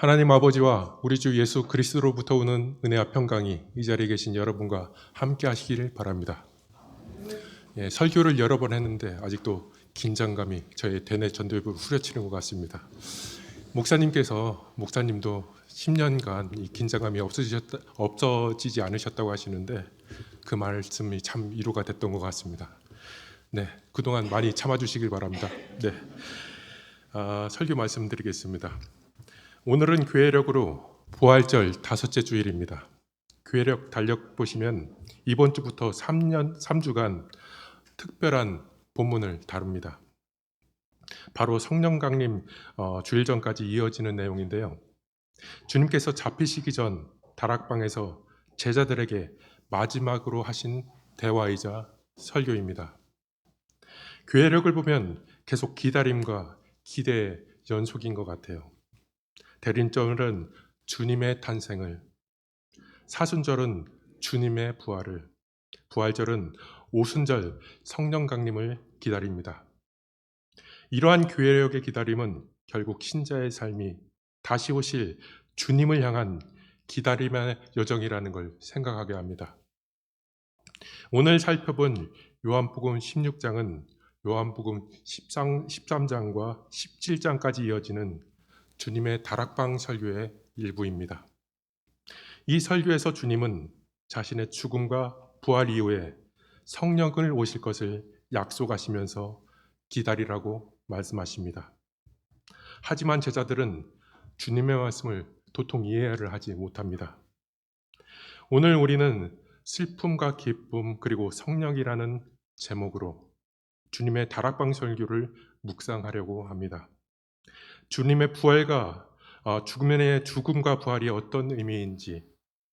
하나님 아버지와 우리 주 예수 그리스도로부터 오는 은혜와 평강이 이 자리에 계신 여러분과 함께 하시기를 바랍니다. 예, 설교를 여러 번 했는데 아직도 긴장감이 저의 대뇌 전두엽을 후려치는 것 같습니다. 목사님께서 목사님도 10년간 이 긴장감이 없어지셨다, 없어지지 않으셨다고 하시는데 그 말씀이 참 위로가 됐던 것 같습니다. 네, 그동안 많이 참아주시길 바랍니다. 네, 아, 설교 말씀드리겠습니다. 오늘은 교회력으로 부활절 다섯째 주일입니다. 교회력 달력 보시면 이번 주부터 3년 3주간 특별한 본문을 다룹니다. 바로 성령 강림 어, 주일 전까지 이어지는 내용인데요. 주님께서 잡히시기 전 다락방에서 제자들에게 마지막으로 하신 대화이자 설교입니다. 교회력을 보면 계속 기다림과 기대의 연속인 것 같아요. 대린절은 주님의 탄생을, 사순절은 주님의 부활을, 부활절은 오순절 성령 강림을 기다립니다. 이러한 교회력의 기다림은 결국 신자의 삶이 다시 오실 주님을 향한 기다림의 여정이라는 걸 생각하게 합니다. 오늘 살펴본 요한복음 16장은 요한복음 13 장과 17장까지 이어지는 주님의 다락방 설교의 일부입니다. 이 설교에서 주님은 자신의 죽음과 부활 이후에 성령을 오실 것을 약속하시면서 기다리라고 말씀하십니다. 하지만 제자들은 주님의 말씀을 도통 이해를 하지 못합니다. 오늘 우리는 슬픔과 기쁨 그리고 성령이라는 제목으로 주님의 다락방 설교를 묵상하려고 합니다. 주님의 부활과 어, 죽음의 죽음과 부활이 어떤 의미인지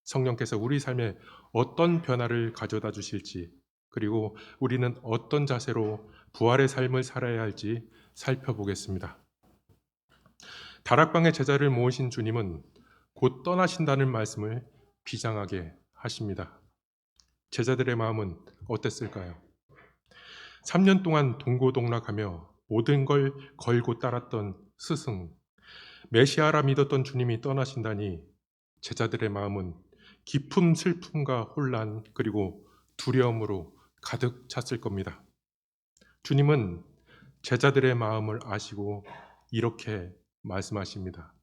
성령께서 우리 삶에 어떤 변화를 가져다 주실지 그리고 우리는 어떤 자세로 부활의 삶을 살아야 할지 살펴보겠습니다. 다락방의 제자를 모으신 주님은 곧 떠나신다는 말씀을 비장하게 하십니다. 제자들의 마음은 어땠을까요? 3년 동안 동고동락하며 모든 걸 걸고 따랐던 스승, 메시아라 믿었던 주님이 떠나신다니 제자들의 마음은 깊은 슬픔과 혼란 그리고 두려움으로 가득 찼을 겁니다. 주님은 제자들의 마음을 아시고 이렇게 말씀하십니다.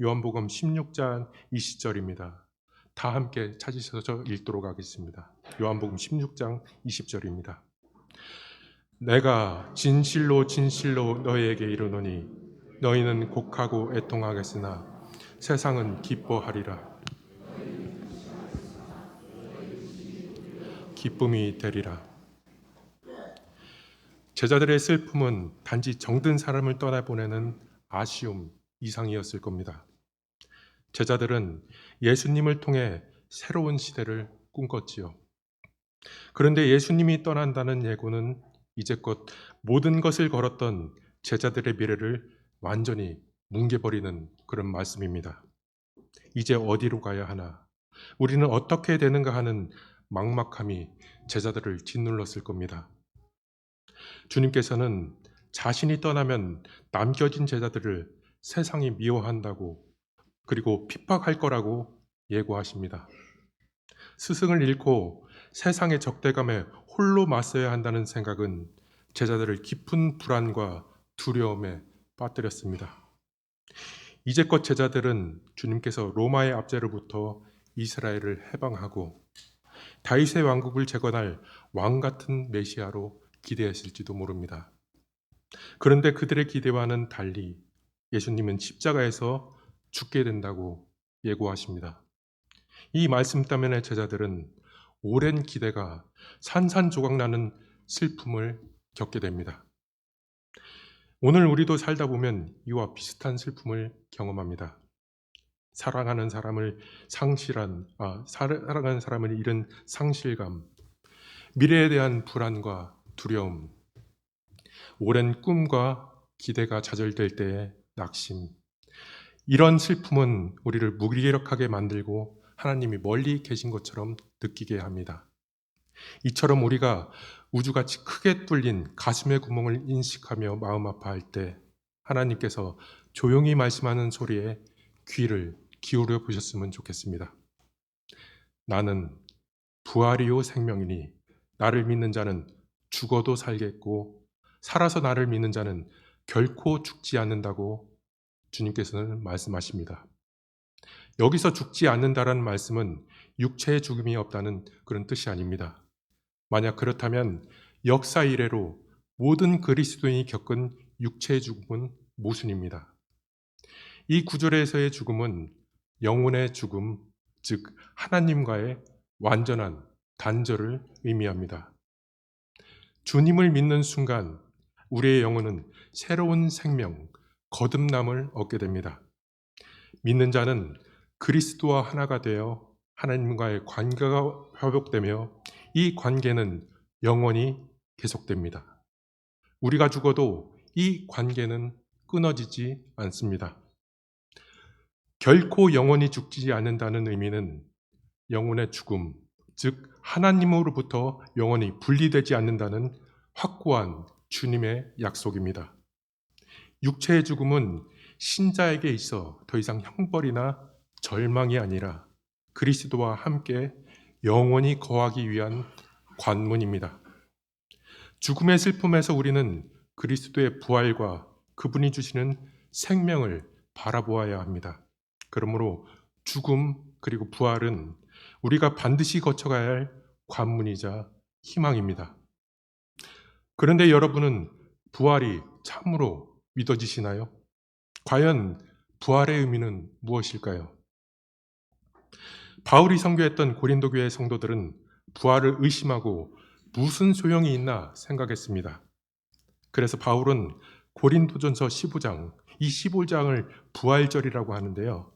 요한복음 16장 20절입니다. 다 함께 찾으셔서 읽도록 하겠습니다. 요한복음 16장 20절입니다. 내가 진실로 진실로 너희에게 이르노니 너희는 곡하고 애통하겠으나 세상은 기뻐하리라. 기쁨이 되리라. 제자들의 슬픔은 단지 정든 사람을 떠나보내는 아쉬움 이상이었을 겁니다. 제자들은 예수님을 통해 새로운 시대를 꿈꿨지요. 그런데 예수님이 떠난다는 예고는 이제껏 모든 것을 걸었던 제자들의 미래를 완전히 뭉개버리는 그런 말씀입니다. 이제 어디로 가야 하나? 우리는 어떻게 되는가 하는 막막함이 제자들을 짓눌렀을 겁니다. 주님께서는 자신이 떠나면 남겨진 제자들을 세상이 미워한다고 그리고 핍박할 거라고 예고하십니다. 스승을 잃고 세상의 적대감에 홀로 맞서야 한다는 생각은 제자들을 깊은 불안과 두려움에 빠뜨렸습니다. 이제껏 제자들은 주님께서 로마의 압제로부터 이스라엘을 해방하고 다윗의 왕국을 재건할 왕 같은 메시아로 기대했을지도 모릅니다. 그런데 그들의 기대와는 달리 예수님은 십자가에서 죽게 된다고 예고하십니다. 이 말씀 때문에 제자들은 오랜 기대가 산산조각 나는 슬픔을 겪게 됩니다. 오늘 우리도 살다 보면 이와 비슷한 슬픔을 경험합니다. 사랑하는 사람을 상실한 아, 사랑하는 사람을 잃은 상실감, 미래에 대한 불안과 두려움, 오랜 꿈과 기대가 좌절될 때의 낙심. 이런 슬픔은 우리를 무기력하게 만들고 하나님이 멀리 계신 것처럼 느끼게 합니다. 이처럼 우리가 우주같이 크게 뚫린 가슴의 구멍을 인식하며 마음 아파할 때 하나님께서 조용히 말씀하는 소리에 귀를 기울여 보셨으면 좋겠습니다. 나는 부활이요 생명이니 나를 믿는 자는 죽어도 살겠고 살아서 나를 믿는 자는 결코 죽지 않는다고 주님께서는 말씀하십니다. 여기서 죽지 않는다라는 말씀은 육체의 죽음이 없다는 그런 뜻이 아닙니다. 만약 그렇다면 역사 이래로 모든 그리스도인이 겪은 육체의 죽음은 모순입니다. 이 구절에서의 죽음은 영혼의 죽음, 즉 하나님과의 완전한 단절을 의미합니다. 주님을 믿는 순간 우리의 영혼은 새로운 생명, 거듭남을 얻게 됩니다. 믿는 자는 그리스도와 하나가 되어 하나님과의 관계가 회복되며 이 관계는 영원히 계속됩니다. 우리가 죽어도 이 관계는 끊어지지 않습니다. 결코 영원히 죽지 않는다는 의미는 영혼의 죽음, 즉 하나님으로부터 영원히 분리되지 않는다는 확고한 주님의 약속입니다. 육체의 죽음은 신자에게 있어 더 이상 형벌이나 절망이 아니라 그리스도와 함께 영원히 거하기 위한 관문입니다. 죽음의 슬픔에서 우리는 그리스도의 부활과 그분이 주시는 생명을 바라보아야 합니다. 그러므로 죽음 그리고 부활은 우리가 반드시 거쳐가야 할 관문이자 희망입니다. 그런데 여러분은 부활이 참으로 믿어지시나요? 과연 부활의 의미는 무엇일까요? 바울이 선교했던 고린도 교회 성도들은 부활을 의심하고 무슨 소용이 있나 생각했습니다. 그래서 바울은 고린도전서 15장, 이 15장을 부활절이라고 하는데요.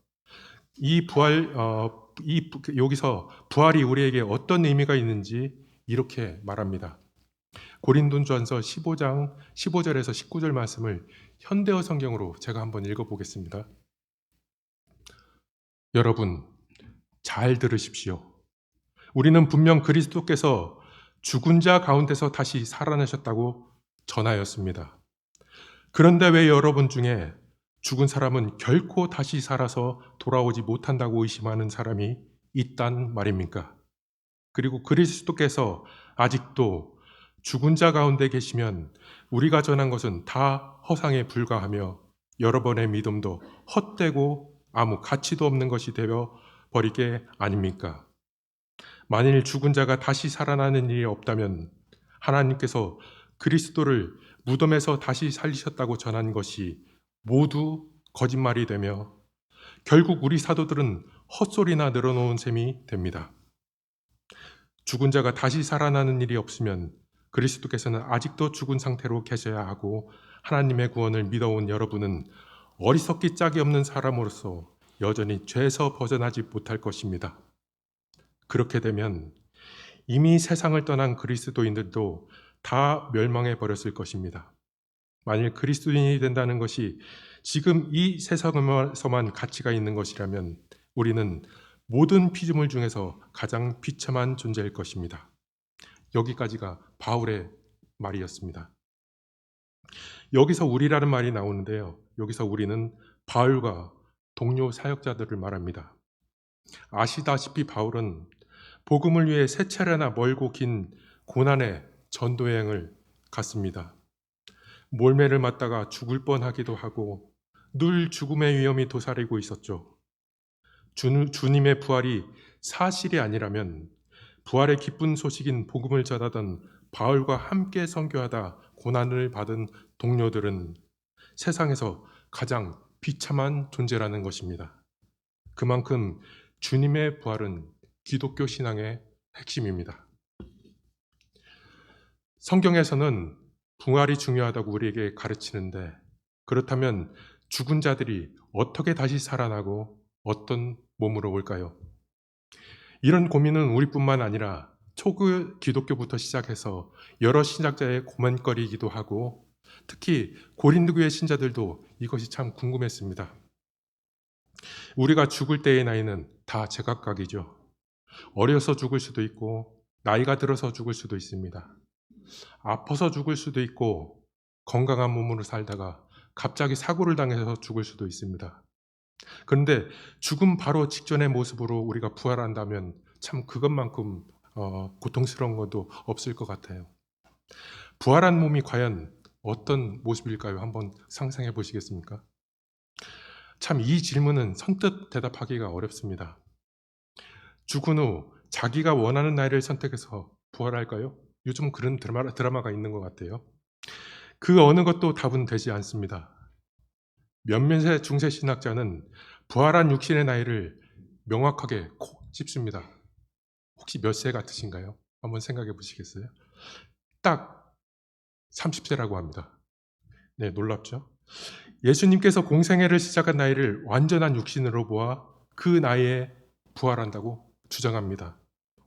이 부활, 어, 이 여기서 부활이 우리에게 어떤 의미가 있는지 이렇게 말합니다. 고린도전서 15장 15절에서 19절 말씀을 현대어 성경으로 제가 한번 읽어 보겠습니다. 여러분 잘 들으십시오. 우리는 분명 그리스도께서 죽은 자 가운데서 다시 살아나셨다고 전하였습니다. 그런데 왜 여러분 중에 죽은 사람은 결코 다시 살아서 돌아오지 못한다고 의심하는 사람이 있단 말입니까? 그리고 그리스도께서 아직도 죽은 자 가운데 계시면 우리가 전한 것은 다 허상에 불과하며 여러분의 믿음도 헛되고 아무 가치도 없는 것이 되어 버리게 아닙니까? 만일 죽은 자가 다시 살아나는 일이 없다면 하나님께서 그리스도를 무덤에서 다시 살리셨다고 전한 것이 모두 거짓말이 되며 결국 우리 사도들은 헛소리나 늘어놓은 셈이 됩니다. 죽은 자가 다시 살아나는 일이 없으면 그리스도께서는 아직도 죽은 상태로 계셔야 하고 하나님의 구원을 믿어온 여러분은 어리석기 짝이 없는 사람으로서 여전히 죄에서 벗어나지 못할 것입니다. 그렇게 되면 이미 세상을 떠난 그리스도인들도 다 멸망해 버렸을 것입니다. 만일 그리스도인이 된다는 것이 지금 이 세상에서만 가치가 있는 것이라면 우리는 모든 피조물 중에서 가장 비참한 존재일 것입니다. 여기까지가 바울의 말이었습니다. 여기서 우리라는 말이 나오는데요. 여기서 우리는 바울과 동료 사역자들을 말합니다. 아시다시피 바울은 복음을 위해 세 차례나 멀고 긴 고난의 전도여행을 갔습니다. 몰매를 맞다가 죽을 뻔하기도 하고 늘 죽음의 위험이 도사리고 있었죠. 주, 주님의 부활이 사실이 아니라면 부활의 기쁜 소식인 복음을 전하던 바울과 함께 선교하다 고난을 받은 동료들은 세상에서 가장 비참한 존재라는 것입니다. 그만큼 주님의 부활은 기독교 신앙의 핵심입니다. 성경에서는 부활이 중요하다고 우리에게 가르치는데 그렇다면 죽은 자들이 어떻게 다시 살아나고 어떤 몸으로 올까요? 이런 고민은 우리뿐만 아니라 초기 기독교부터 시작해서 여러 신학자의 고민거리이기도 하고 특히 고린도 교회 신자들도 이것이 참 궁금했습니다. 우리가 죽을 때의 나이는 다 제각각이죠. 어려서 죽을 수도 있고 나이가 들어서 죽을 수도 있습니다. 아파서 죽을 수도 있고 건강한 몸으로 살다가 갑자기 사고를 당해서 죽을 수도 있습니다. 그런데 죽음 바로 직전의 모습으로 우리가 부활한다면 참 그것만큼 어, 고통스러운 것도 없을 것 같아요. 부활한 몸이 과연 어떤 모습일까요? 한번 상상해 보시겠습니까? 참 이 질문은 선뜻 대답하기가 어렵습니다. 죽은 후 자기가 원하는 나이를 선택해서 부활할까요? 요즘 그런 드라마, 드라마가 있는 것 같아요. 그 어느 것도 답은 되지 않습니다. 몇몇의 중세 신학자는 부활한 육신의 나이를 명확하게 콕 집습니다. 혹시 몇 세 같으신가요? 한번 생각해 보시겠어요? 딱 30세라고 합니다. 네, 놀랍죠? 예수님께서 공생애를 시작한 나이를 완전한 육신으로 보아 그 나이에 부활한다고 주장합니다.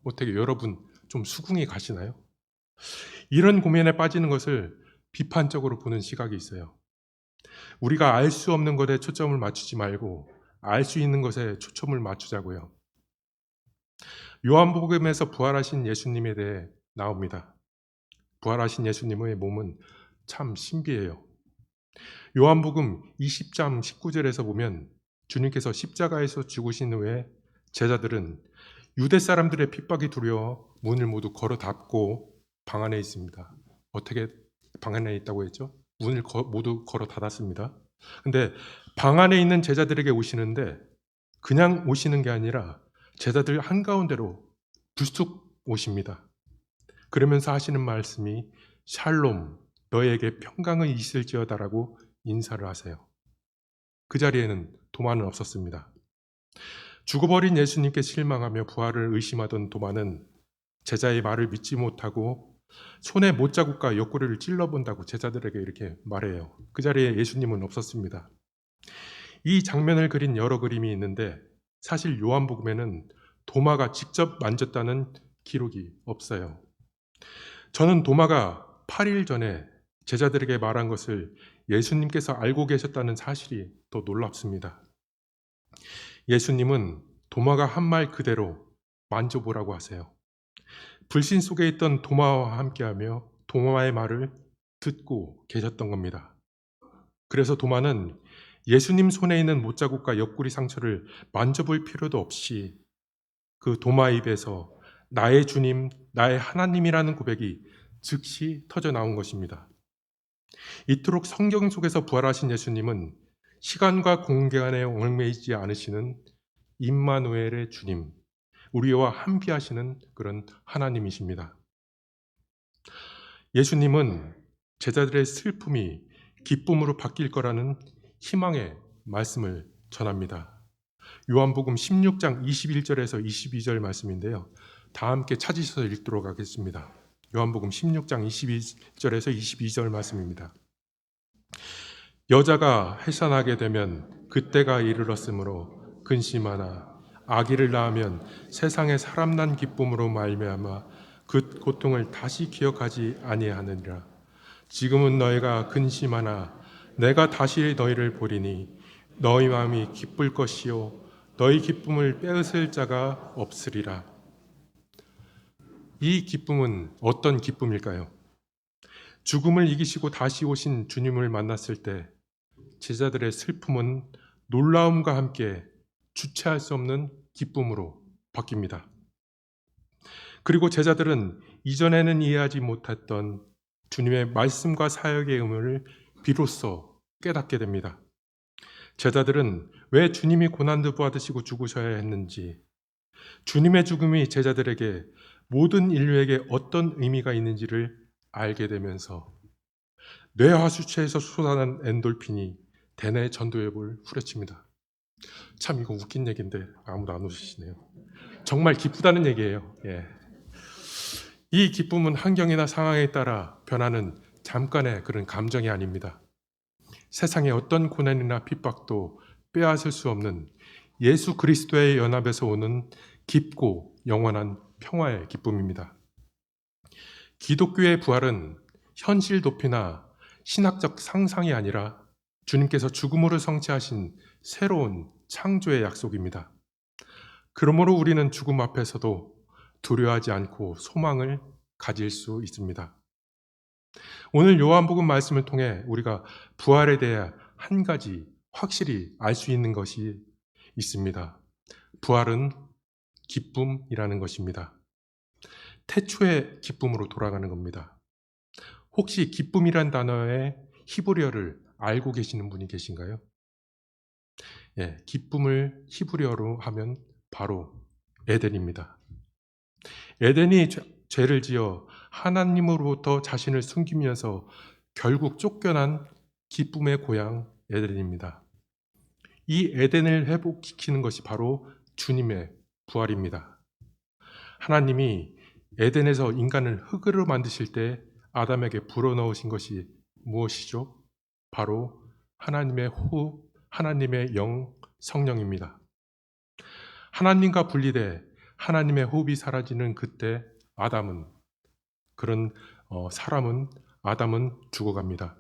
어떻게 여러분 좀 수긍이 가시나요? 이런 고민에 빠지는 것을 비판적으로 보는 시각이 있어요. 우리가 알 수 없는 것에 초점을 맞추지 말고 알 수 있는 것에 초점을 맞추자고요. 요한복음에서 부활하신 예수님에 대해 나옵니다. 부활하신 예수님의 몸은 참 신비해요. 요한복음 20장 19절에서 보면 주님께서 십자가에서 죽으신 후에 제자들은 유대 사람들의 핍박이 두려워 문을 모두 걸어 닫고 방 안에 있습니다. 어떻게 방 안에 있다고 했죠? 문을 거- 모두 걸어 닫았습니다. 근데 방 안에 있는 제자들에게 오시는데 그냥 오시는 게 아니라 제자들 한가운데로 불쑥 오십니다. 그러면서 하시는 말씀이 샬롬 너에게 평강은 있을지어다라고 인사를 하세요. 그 자리에는 도마는 없었습니다. 죽어버린 예수님께 실망하며 부활을 의심하던 도마는 제자의 말을 믿지 못하고 손에 못자국과 옆구리를 찔러본다고 제자들에게 이렇게 말해요. 그 자리에 예수님은 없었습니다. 이 장면을 그린 여러 그림이 있는데 사실 요한복음에는 도마가 직접 만졌다는 기록이 없어요. 저는 도마가 8일 전에 제자들에게 말한 것을 예수님께서 알고 계셨다는 사실이 더 놀랍습니다. 예수님은 도마가 한 말 그대로 만져보라고 하세요. 불신 속에 있던 도마와 함께하며 도마의 말을 듣고 계셨던 겁니다. 그래서 도마는 예수님 손에 있는 못자국과 옆구리 상처를 만져볼 필요도 없이 그 도마 입에서 나의 주님, 나의 하나님이라는 고백이 즉시 터져 나온 것입니다. 이토록 성경 속에서 부활하신 예수님은 시간과 공간에 얽매이지 않으시는 임마누엘의 주님, 우리와 함께 하시는 그런 하나님이십니다. 예수님은 제자들의 슬픔이 기쁨으로 바뀔 거라는 희망의 말씀을 전합니다. 요한복음 16장 21절에서 22절 말씀인데요. 다 함께 찾으셔서 읽도록 하겠습니다. 요한복음 16장 22절에서 22절 말씀입니다. 여자가 해산하게 되면 그때가 이르렀으므로 근심하나 아기를 낳으면 세상에 사람 난 기쁨으로 말미암아 그 고통을 다시 기억하지 아니하느니라. 지금은 너희가 근심하나 내가 다시 너희를 보리니 너희 마음이 기쁠 것이요 너희 기쁨을 빼앗을 자가 없으리라. 이 기쁨은 어떤 기쁨일까요? 죽음을 이기시고 다시 오신 주님을 만났을 때 제자들의 슬픔은 놀라움과 함께 주체할 수 없는 기쁨으로 바뀝니다. 그리고 제자들은 이전에는 이해하지 못했던 주님의 말씀과 사역의 의무를 비로소 깨닫게 됩니다. 제자들은 왜 주님이 고난도 받으시고 죽으셔야 했는지, 주님의 죽음이 제자들에게 모든 인류에게 어떤 의미가 있는지를 알게 되면서 뇌하수체에서 솟아난 엔돌핀이 대뇌 전도엽을 후려칩니다. 참 이거 웃긴 얘기인데 아무도 안 웃으시네요. 정말 기쁘다는 얘기예요. 예. 이 기쁨은 환경이나 상황에 따라 변하는 잠깐의 그런 감정이 아닙니다. 세상의 어떤 고난이나 핍박도 빼앗을 수 없는 예수 그리스도의 연합에서 오는 깊고 영원한 평화의 기쁨입니다. 기독교의 부활은 현실 도피나 신학적 상상이 아니라 주님께서 죽음으로 성취하신 새로운 창조의 약속입니다. 그러므로 우리는 죽음 앞에서도 두려워하지 않고 소망을 가질 수 있습니다. 오늘 요한복음 말씀을 통해 우리가 부활에 대해 한 가지 확실히 알 수 있는 것이 있습니다. 부활은 기쁨이라는 것입니다. 태초의 기쁨으로 돌아가는 겁니다. 혹시 기쁨이란 단어의 히브리어를 알고 계시는 분이 계신가요? 예, 기쁨을 히브리어로 하면 바로 에덴입니다. 에덴이 죄- 죄를 지어 하나님으로부터 자신을 숨기면서 결국 쫓겨난 기쁨의 고향 에덴입니다. 이 에덴을 회복시키는 것이 바로 주님의 부활입니다. 하나님이 에덴에서 인간을 흙으로 만드실 때 아담에게 불어넣으신 것이 무엇이죠? 바로 하나님의 호흡, 하나님의 영, 성령입니다. 하나님과 분리돼 하나님의 호흡이 사라지는 그때 아담은 그런 어, 사람은 아담은 죽어갑니다.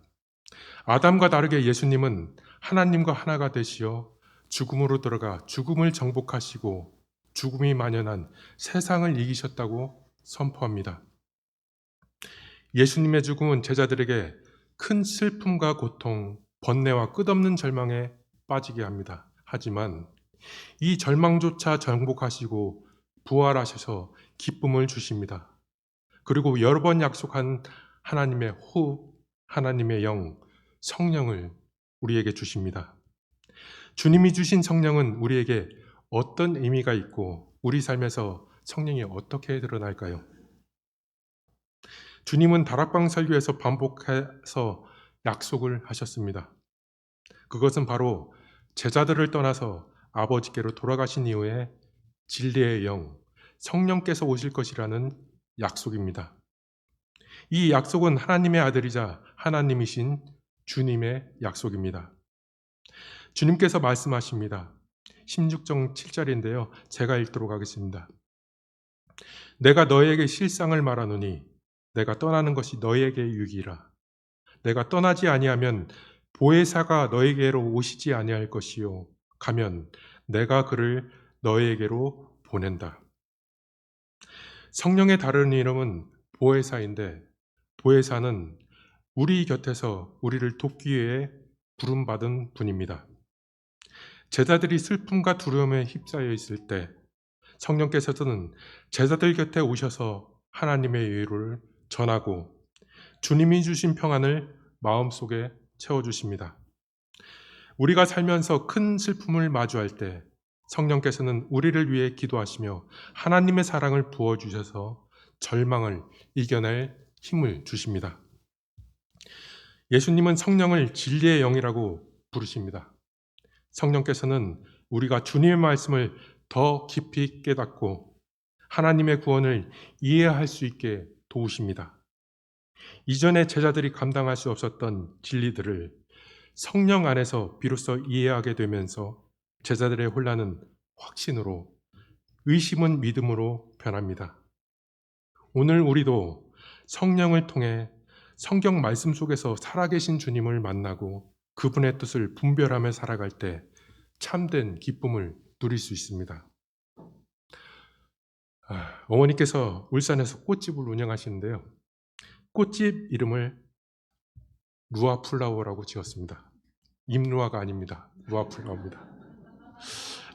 아담과 다르게 예수님은 하나님과 하나가 되시어 죽음으로 들어가 죽음을 정복하시고 죽음이 만연한 세상을 이기셨다고 선포합니다. 예수님의 죽음은 제자들에게 큰 슬픔과 고통, 번뇌와 끝없는 절망에 빠지게 합니다. 하지만 이 절망조차 정복하시고 부활하셔서 기쁨을 주십니다. 그리고 여러 번 약속한 하나님의 호흡, 하나님의 영, 성령을 우리에게 주십니다. 주님이 주신 성령은 우리에게 어떤 의미가 있고 우리 삶에서 성령이 어떻게 드러날까요? 주님은 다락방 설교에서 반복해서 약속을 하셨습니다. 그것은 바로 제자들을 떠나서 아버지께로 돌아가신 이후에 진리의 영, 성령께서 오실 것이라는 약속입니다. 이 약속은 하나님의 아들이자 하나님이신 주님의 약속입니다. 주님께서 말씀하십니다. 16정 7절인데요. 제가 읽도록 하겠습니다. 내가 너에게 실상을 말하노니 내가 떠나는 것이 너에게 유익이라. 내가 떠나지 아니하면 보혜사가 너에게로 오시지 아니할 것이요 가면 내가 그를 너에게로 보낸다. 성령의 다른 이름은 보혜사인데 보혜사는 우리 곁에서 우리를 돕기 위해 부름받은 분입니다. 제자들이 슬픔과 두려움에 휩싸여 있을 때 성령께서는 제자들 곁에 오셔서 하나님의 위로를 전하고 주님이 주신 평안을 마음속에 채워주십니다. 우리가 살면서 큰 슬픔을 마주할 때 성령께서는 우리를 위해 기도하시며 하나님의 사랑을 부어주셔서 절망을 이겨낼 힘을 주십니다. 예수님은 성령을 진리의 영이라고 부르십니다. 성령께서는 우리가 주님의 말씀을 더 깊이 깨닫고 하나님의 구원을 이해할 수 있게 도우십니다. 이전에 제자들이 감당할 수 없었던 진리들을 성령 안에서 비로소 이해하게 되면서 제자들의 혼란은 확신으로, 의심은 믿음으로 변합니다. 오늘 우리도 성령을 통해 성경 말씀 속에서 살아계신 주님을 만나고 그분의 뜻을 분별하며 살아갈 때 참된 기쁨을 누릴 수 있습니다. 아, 어머니께서 울산에서 꽃집을 운영하시는데요. 꽃집 이름을 루아 플라워라고 지었습니다. 임루아가 아닙니다. 루아 플라워입니다.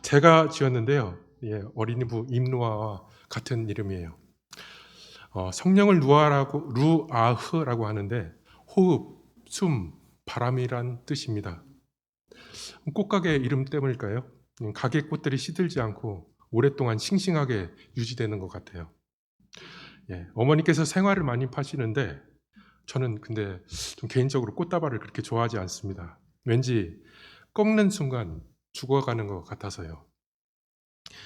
제가 지었는데요. 예, 어린이부 임루아와 같은 이름이에요. 어, 성령을 루아라고 루아흐라고 하는데 호흡, 숨, 바람이란 뜻입니다. 꽃가게 이름 때문일까요? 음, 가게 꽃들이 시들지 않고 오랫동안 싱싱하게 유지되는 것 같아요. 예, 어머니께서 생화를 많이 파시는데 저는 근데 좀 개인적으로 꽃다발을 그렇게 좋아하지 않습니다. 왠지 꺾는 순간 죽어가는 것 같아서요.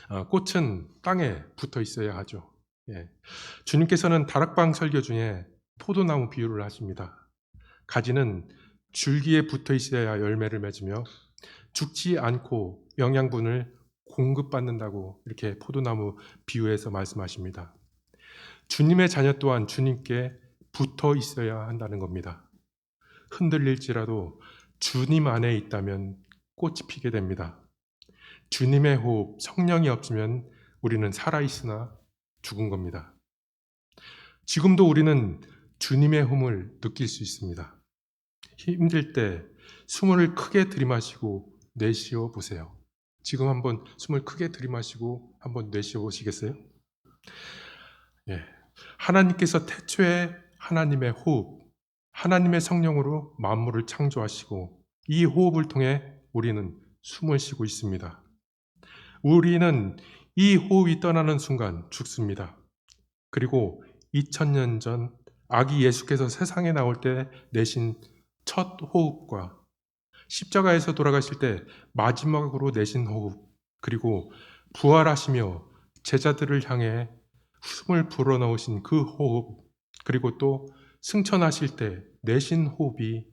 아, 꽃은 땅에 붙어 있어야 하죠. 예. 주님께서는 다락방 설교 중에 포도나무 비유를 하십니다. 가지는 줄기에 붙어 있어야 열매를 맺으며 죽지 않고 영양분을 공급받는다고 이렇게 포도나무 비유해서 말씀하십니다. 주님의 자녀 또한 주님께 붙어 있어야 한다는 겁니다. 흔들릴지라도 주님 안에 있다면 꽃이 피게 됩니다. 주님의 호흡, 성령이 없으면 우리는 살아있으나 죽은 겁니다. 지금도 우리는 주님의 홈을 느낄 수 있습니다. 힘들 때 숨을 크게 들이마시고 내쉬어 보세요. 지금 한번 숨을 크게 들이마시고 한번 내쉬어 보시겠어요? 예. 하나님께서 태초에 하나님의 호흡, 하나님의 성령으로 만물을 창조하시고 이 호흡을 통해 우리는 숨을 쉬고 있습니다. 우리는 이 호흡이 떠나는 순간 죽습니다. 그리고 2000년 전 아기 예수께서 세상에 나올 때 내신 첫 호흡과 십자가에서 돌아가실 때 마지막으로 내신 호흡, 그리고 부활하시며 제자들을 향해 숨을 불어넣으신 그 호흡, 그리고 또 승천하실 때 내신 호흡이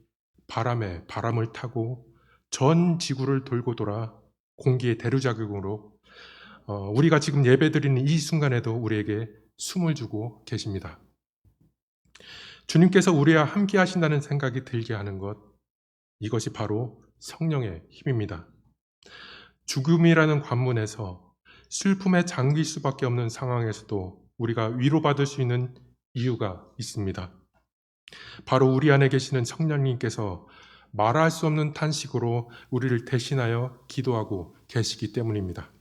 바람에 바람을 타고 전 지구를 돌고 돌아 공기의 대류작용으로 어, 우리가 지금 예배드리는 이 순간에도 우리에게 숨을 주고 계십니다. 주님께서 우리와 함께 하신다는 생각이 들게 하는 것, 이것이 바로 성령의 힘입니다. 죽음이라는 관문에서 슬픔에 잠길 수밖에 없는 상황에서도 우리가 위로받을 수 있는 이유가 있습니다. 바로 우리 안에 계시는 성령님께서 말할 수 없는 탄식으로 우리를 대신하여 기도하고 계시기 때문입니다.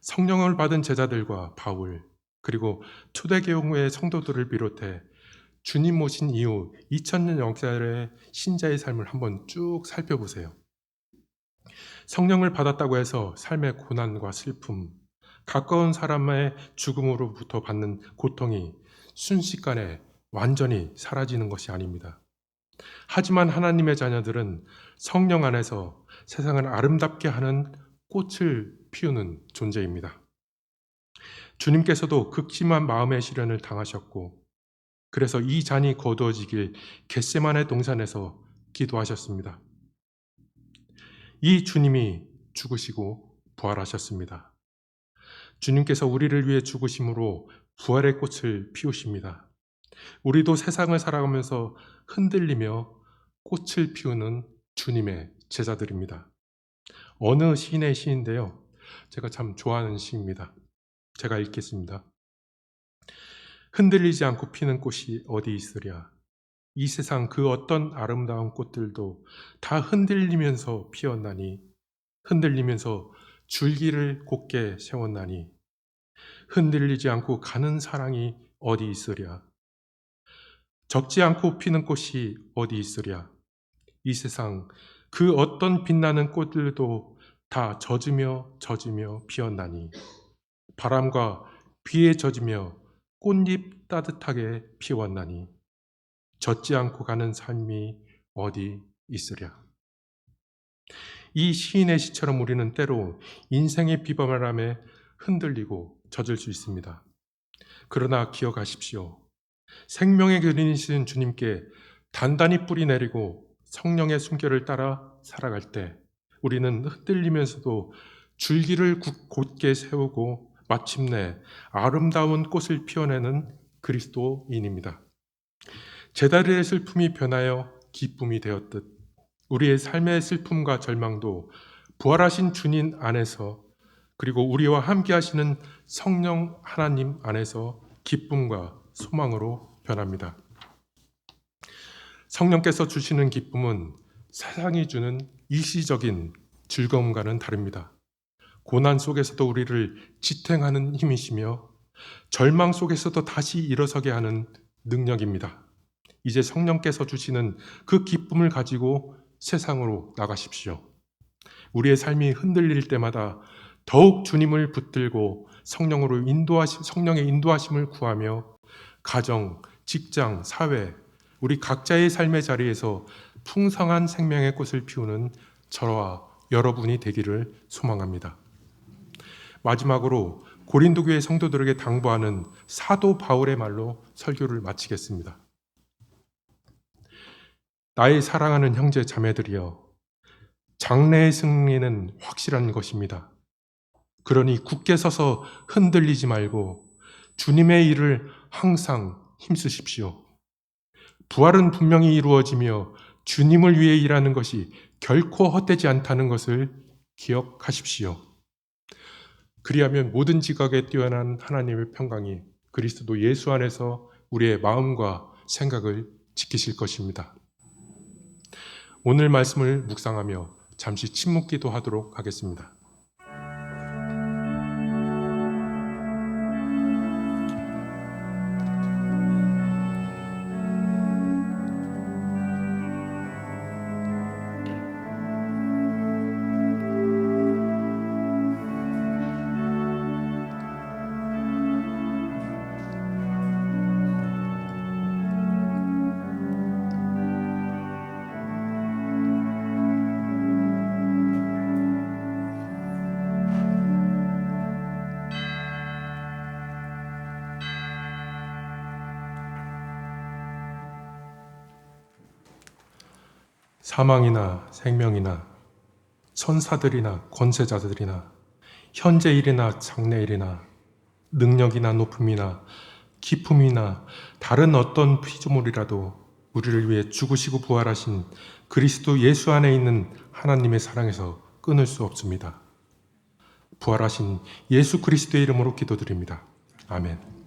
성령을 받은 제자들과 바울, 그리고 초대교회의 성도들을 비롯해 주님 모신 이후 2000년 역사의 신자의 삶을 한번 쭉 살펴보세요. 성령을 받았다고 해서 삶의 고난과 슬픔, 가까운 사람의 죽음으로부터 받는 고통이 순식간에 완전히 사라지는 것이 아닙니다. 하지만 하나님의 자녀들은 성령 안에서 세상을 아름답게 하는 꽃을 피우는 존재입니다. 주님께서도 극심한 마음의 시련을 당하셨고, 그래서 이 잔이 거두어지길 겟세만의 동산에서 기도하셨습니다. 이 주님이 죽으시고 부활하셨습니다. 주님께서 우리를 위해 죽으심으로 부활의 꽃을 피우십니다. 우리도 세상을 살아가면서 흔들리며 꽃을 피우는 주님의 제자들입니다. 어느 시인의 시인데요. 제가 참 좋아하는 시입니다. 제가 읽겠습니다. 흔들리지 않고 피는 꽃이 어디 있으랴. 이 세상 그 어떤 아름다운 꽃들도 다 흔들리면서 피었나니, 흔들리면서 줄기를 곧게 세웠나니, 흔들리지 않고 가는 사랑이 어디 있으랴. 적지 않고 피는 꽃이 어디 있으랴. 이 세상 그 어떤 빛나는 꽃들도 다 젖으며 젖으며 피었나니, 바람과 비에 젖으며 꽃잎 따뜻하게 피웠나니 젖지 않고 가는 삶이 어디 있으랴. 이 시인의 시처럼 우리는 때로 인생의 비바람에 흔들리고 젖을 수 있습니다. 그러나 기억하십시오. 생명의 그린이신 주님께 단단히 뿌리 내리고 성령의 숨결을 따라 살아갈 때 우리는 흔들리면서도 줄기를 곧게 세우고 마침내 아름다운 꽃을 피워내는 그리스도인입니다. 제다리의 슬픔이 변하여 기쁨이 되었듯 우리의 삶의 슬픔과 절망도 부활하신 주님 안에서 그리고 우리와 함께 하시는 성령 하나님 안에서 기쁨과 소망으로 변합니다. 성령께서 주시는 기쁨은 세상이 주는 일시적인 즐거움과는 다릅니다. 고난 속에서도 우리를 지탱하는 힘이시며 절망 속에서도 다시 일어서게 하는 능력입니다. 이제 성령께서 주시는 그 기쁨을 가지고 세상으로 나가십시오. 우리의 삶이 흔들릴 때마다 더욱 주님을 붙들고 성령으로 인도하심, 성령의 인도하심을 구하며 가정, 직장, 사회, 우리 각자의 삶의 자리에서 풍성한 생명의 꽃을 피우는 저와 여러분이 되기를 소망합니다. 마지막으로 고린도 교회 성도들에게 당부하는 사도 바울의 말로 설교를 마치겠습니다. 나의 사랑하는 형제 자매들이여 장래의 승리는 확실한 것입니다. 그러니 굳게 서서 흔들리지 말고 주님의 일을 항상 힘쓰십시오. 부활은 분명히 이루어지며 주님을 위해 일하는 것이 결코 헛되지 않다는 것을 기억하십시오. 그리하면 모든 지각에 뛰어난 하나님의 평강이 그리스도 예수 안에서 우리의 마음과 생각을 지키실 것입니다. 오늘 말씀을 묵상하며 잠시 침묵 기도 하도록 하겠습니다. 사망이나 생명이나 천사들이나 권세자들이나 현재 일이나 장래 일이나 능력이나 높음이나 기품이나 다른 어떤 피조물이라도 우리를 위해 죽으시고 부활하신 그리스도 예수 안에 있는 하나님의 사랑에서 끊을 수 없습니다. 부활하신 예수 그리스도의 이름으로 기도드립니다. 아멘.